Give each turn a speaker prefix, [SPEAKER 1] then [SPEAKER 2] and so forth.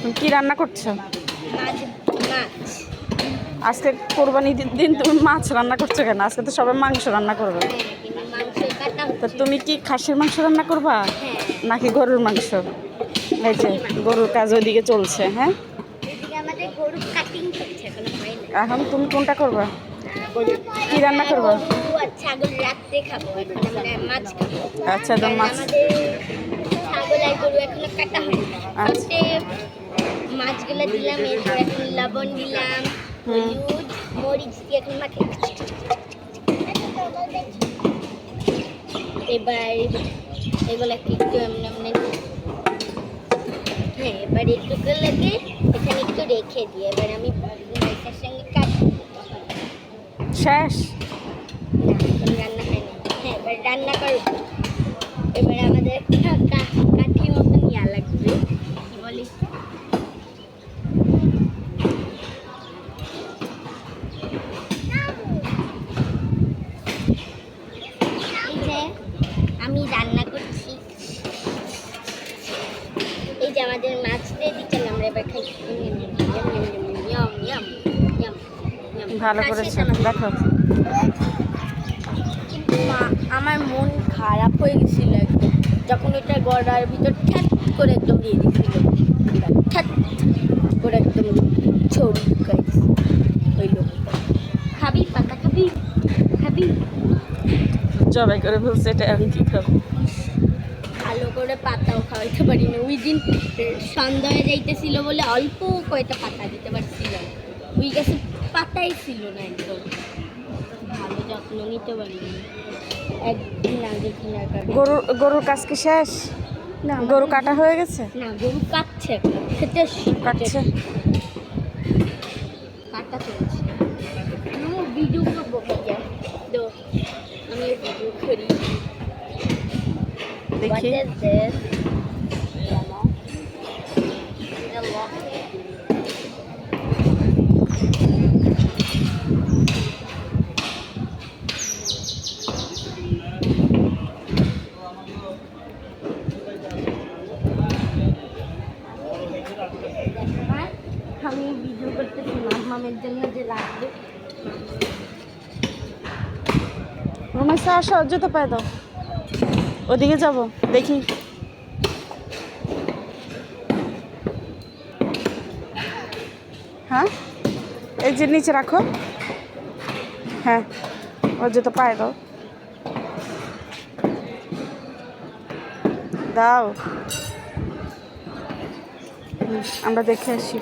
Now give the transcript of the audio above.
[SPEAKER 1] তুমি কি রান্না করছ? আজকে কোরবানি দিন তুমি মাছ রান্না করছ কেন? আজকে তো সবাই মাংস রান্না করবে। তো তুমি কি খাসির মাংস রান্না করবা? নাকি গরুর মাংস? এই যে গরুর কাজ ওইদিকে চলছে হ্যাঁ? এখনও তুমি কোনটা করবা? কি রান্না করবা? আচ্ছা তো মাছ আচ্ছা।
[SPEAKER 2] মাছগুলো দিলাম এরপর এখন লবণ দিলাম হলুদ মরিচ দিয়ে এখন মাখে। এবার এগুলো একটু এমনি এমনি হ্যাঁ এবার একটু লাগে এখানে একটু রেখে দিই। এবার আমি মাইটার সঙ্গে কাটবো
[SPEAKER 1] শেষ?
[SPEAKER 2] এখন রান্না হয়নি। হ্যাঁ এবার রান্না করব। এবার আমাদের একটা
[SPEAKER 1] ভালো করেছ। দেখো।
[SPEAKER 2] আমার মন খারাপ হয়ে গেছিল যখন ওটা গড়ার ভিতর ঠ্যাট করে একদম দিয়ে দিয়েছিল। ঠ্যাট করে একদম ছড়ি লোকটা। খাবি পাতা খাবি খাবি।
[SPEAKER 1] জবাই করে বলছে এটা আমি কি খাব?
[SPEAKER 2] ভালো করে পাতাও খাওয়াইতে পারি না ওই দিন সন্ধ্যা হয়ে যাইতেছিল বলে অল্প কয়টা পাতা দিতে পারছিল ওই গাছে পাতাই ছিল না একদম। ভালো যত্ন নিতে পারিনি। একদিন আগে কিনার কারণে
[SPEAKER 1] গরুর গরুর কাজ কি শেষ?
[SPEAKER 2] না
[SPEAKER 1] গরু কাটা হয়ে গেছে?
[SPEAKER 2] না গরু কাটছে খেতে
[SPEAKER 1] কাটছে।
[SPEAKER 2] কাটা চলছে। আমি ভিডিও করব তো আমি ভিডিও করি।
[SPEAKER 1] দেখি।
[SPEAKER 2] আমি ভিডিও করতেছি মামের জন্য যে লাগবে
[SPEAKER 1] দাও। ওদিকে যাব, দেখি। হ্যাঁ? এই যে নিচে রাখো। হ্যাঁ ও জুতো পায়ে দাও। দাও। আমরা দেখে আসি।